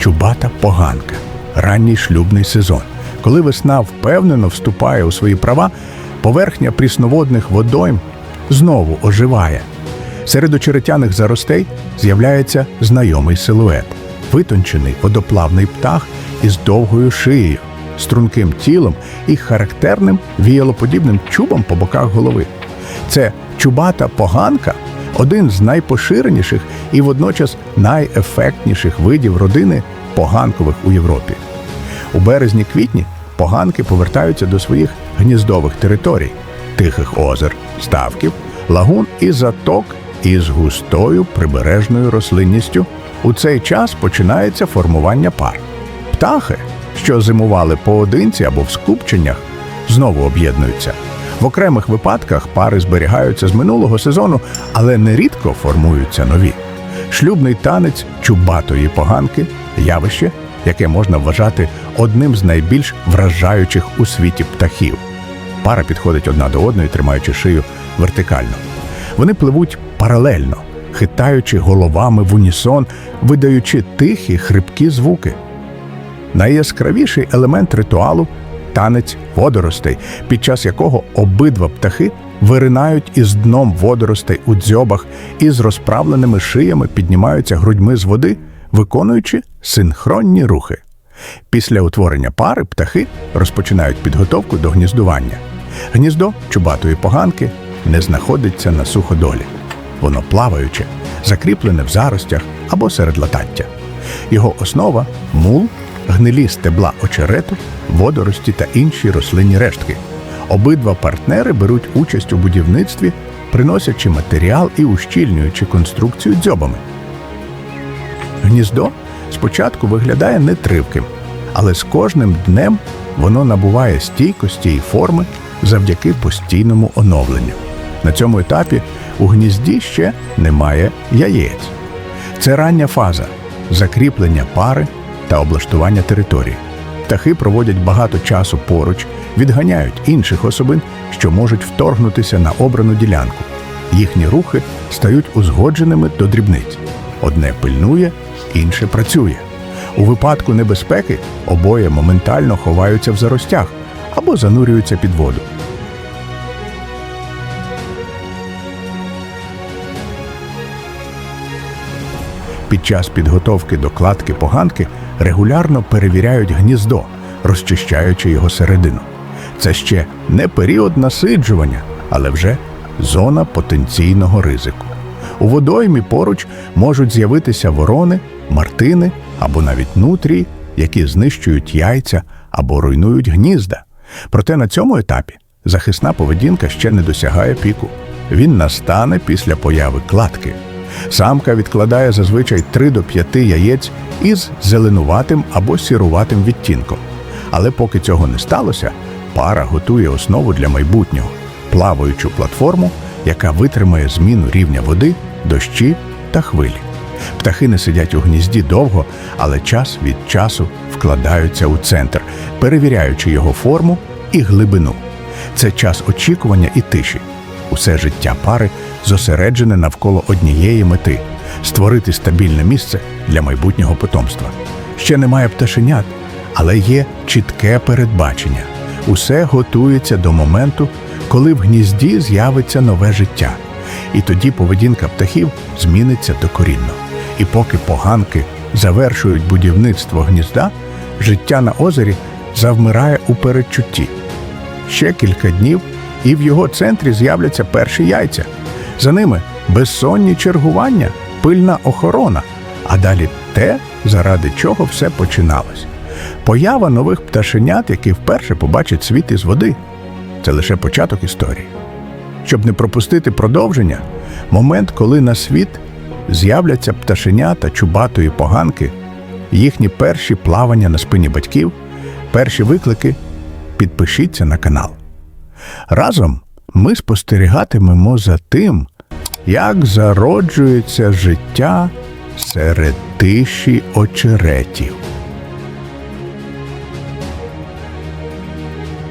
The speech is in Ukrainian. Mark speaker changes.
Speaker 1: чубата поганка, ранній шлюбний сезон. Коли весна впевнено вступає у свої права, поверхня прісноводних водойм знову оживає. Серед очеретяних заростей з'являється знайомий силует, витончений водоплавний птах із довгою шиєю, струнким тілом і характерним віялоподібним чубом по боках голови. Це чубата поганка один з найпоширеніших і водночас найефектніших видів родини поганкових у Європі. У березні-квітні поганки повертаються до своїх гніздових територій тихих озер, ставків, лагун і заток із густою прибережною рослинністю. У цей час починається формування пар. Птахи, що зимували поодинці або в скупченнях, знову об'єднуються. В окремих випадках пари зберігаються з минулого сезону, але нерідко формуються нові. Шлюбний танець чубатої поганки явище, яке можна вважати одним з найбільш вражаючих у світі птахів. Пара підходить одна до одної, тримаючи шию вертикально. Вони пливуть паралельно, хитаючи головами в унісон, видаючи тихі хрипкі звуки. Найяскравіший елемент ритуалу танець водоростей, під час якого обидва птахи виринають із дном водоростей у дзьобах і з розправленими шиями піднімаються грудьми з води, виконуючи синхронні рухи. Після утворення пари птахи розпочинають підготовку до гніздування. Гніздо чубатої поганки не знаходиться на суходолі. Воно плаваюче, закріплене в заростях або серед латаття. Його основа мул, гнилі стебла очерету, водорості та інші рослинні рештки. Обидва партнери беруть участь у будівництві, приносячи матеріал і ущільнюючи конструкцію дзьобами. Гніздо спочатку виглядає нетривким, але з кожним днем воно набуває стійкості і форми завдяки постійному оновленню. На цьому етапі у гнізді ще немає яєць. Це рання фаза закріплення пари та облаштування території. Птахи проводять багато часу поруч, відганяють інших особин, що можуть вторгнутися на обрану ділянку. Їхні рухи стають узгодженими до дрібниць. Одне пильнує, інше працює. У випадку небезпеки обоє моментально ховаються в заростях або занурюються під воду. Під час підготовки до кладки поганки регулярно перевіряють гніздо, розчищаючи його середину. Це ще не період насиджування, але вже зона потенційного ризику. У водоймі поруч можуть з'явитися ворони, мартини або навіть нутрії, які знищують яйця або руйнують гнізда. Проте на цьому етапі захисна поведінка ще не досягає піку. Він настане після появи кладки. Самка відкладає зазвичай 3 до 5 яєць із зеленуватим або сіруватим відтінком. Але поки цього не сталося, пара готує основу для майбутнього плаваючу платформу, яка витримає зміну рівня води, дощі та хвилі. Птахи не сидять у гнізді довго, але час від часу вкладаються у центр, перевіряючи його форму і глибину. Це час очікування і тиші. Усе життя пари зосереджене навколо однієї мети створити стабільне місце для майбутнього потомства. Ще немає пташенят, але є чітке передбачення. Усе готується до моменту, коли в гнізді з'явиться нове життя. І тоді поведінка птахів зміниться докорінно. І поки поганки завершують будівництво гнізда, життя на озері завмирає у передчутті. Ще кілька днів, і в його центрі з'являться перші яйця. За ними безсонні чергування, пильна охорона, а далі те, заради чого все починалось. Поява нових пташенят, які вперше побачать світ із води. Це лише початок історії. Щоб не пропустити продовження, момент, коли на світ з'являться пташенята чубатої поганки, їхні перші плавання на спині батьків, перші виклики, підпишіться на канал. Разом ми спостерігатимемо за тим, як зароджується життя серед тиші очеретів.